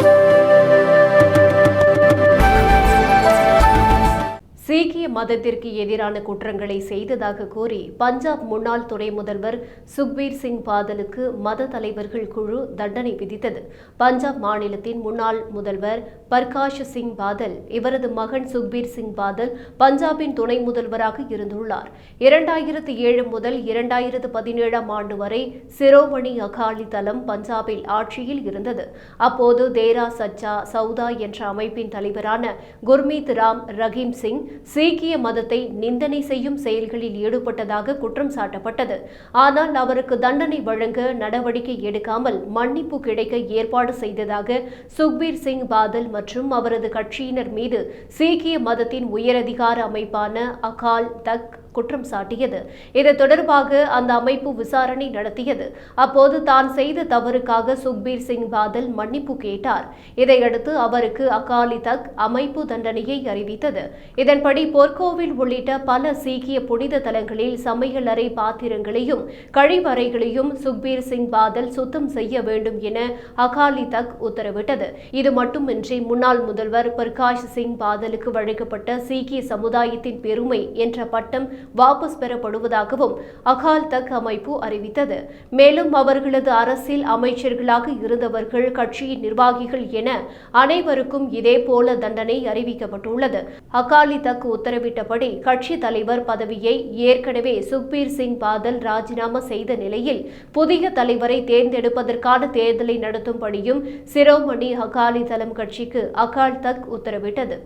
Thank you. சீக்கிய மதத்திற்கு எதிரான குற்றங்களை செய்ததாக கூறி பஞ்சாப் முன்னாள் துணை முதல்வர் சுக்பீர் சிங் பாதலுக்கு மத தலைவர்கள் குழு தண்டனை விதித்தது. பஞ்சாப் மாநிலத்தின் முன்னாள் முதல்வர் பர்காஷ் சிங் பாதல் இவரது மகன் சுக்பீர் சிங் பாதல் பஞ்சாபின் துணை முதல்வராக இருந்துள்ளார். இரண்டாயிரத்து ஏழு முதல் இரண்டாயிரத்து பதினேழாம் ஆண்டு வரை சிரோமணி அகாலி தளம் பஞ்சாபில் ஆட்சியில் இருந்தது. அப்போது தேரா சச்சா சவுதா என்ற அமைப்பின் தலைவரான குர்மீத் ராம் ரஹீம் சிங் சீக்கிய மதத்தை நிந்தனை செய்யும் செயல்களில் ஈடுபட்டதாக குற்றம் சாட்டப்பட்டது. ஆனால் அவருக்கு தண்டனை வழங்க நடவடிக்கை எடுக்காமல் மன்னிப்பு கிடைக்க ஏற்பாடு செய்ததாக சுக்பீர் சிங் பாதல் மற்றும் அவரது கட்சியினர் மீது சீக்கிய மதத்தின் உயரதிகார அமைப்பான அகால் தக் குற்றம் சாட்டியது. இது தொடர்பாக அந்த அமைப்பு விசாரணை நடத்தியது. அப்போது தான் செய்த தவறுக்காக சுக்பீர் சிங் பாதல் மன்னிப்பு கேட்டார். இதையடுத்து அவருக்கு அகாலி தக் அமைப்பு தண்டனையை அறிவித்தது. இதன்படி பொற்கோவில் உள்ளிட்ட பல சீக்கிய புனித தலங்களில் சமையலறை பாத்திரங்களையும் கழிவறைகளையும் சுக்பீர் சிங் பாதல் சுத்தம் செய்ய வேண்டும் என அகாலி தக் உத்தரவிட்டது. இது மட்டுமின்றி முன்னாள் முதல்வர் பிரகாஷ் சிங் பாதலுக்கு வழங்கப்பட்ட சீக்கிய சமுதாயத்தின் பெருமை என்ற பட்டம் வாபஸ் பெறப்படுவதாகவும் அகால் தக் அமைப்பு அறிவித்தது. மேலும் அவர்களது அரசில் அமைச்சர்களாக இருந்தவர்கள் கட்சியின் நிர்வாகிகள் என அனைவருக்கும் இதேபோல தண்டனை அறிவிக்கப்பட்டுள்ளது. அகாலி தக் உத்தரவிட்டபடி கட்சி தலைவர் பதவியை ஏற்கனவே சுக்பீர் சிங் பாதல் ராஜினாமா செய்த நிலையில் புதிய தலைவரை தேர்ந்தெடுப்பதற்கான தேர்தலை நடத்தும்படியும் சிரோமணி அகாலி தளம் கட்சிக்கு அகால் தக் உத்தரவிட்டது.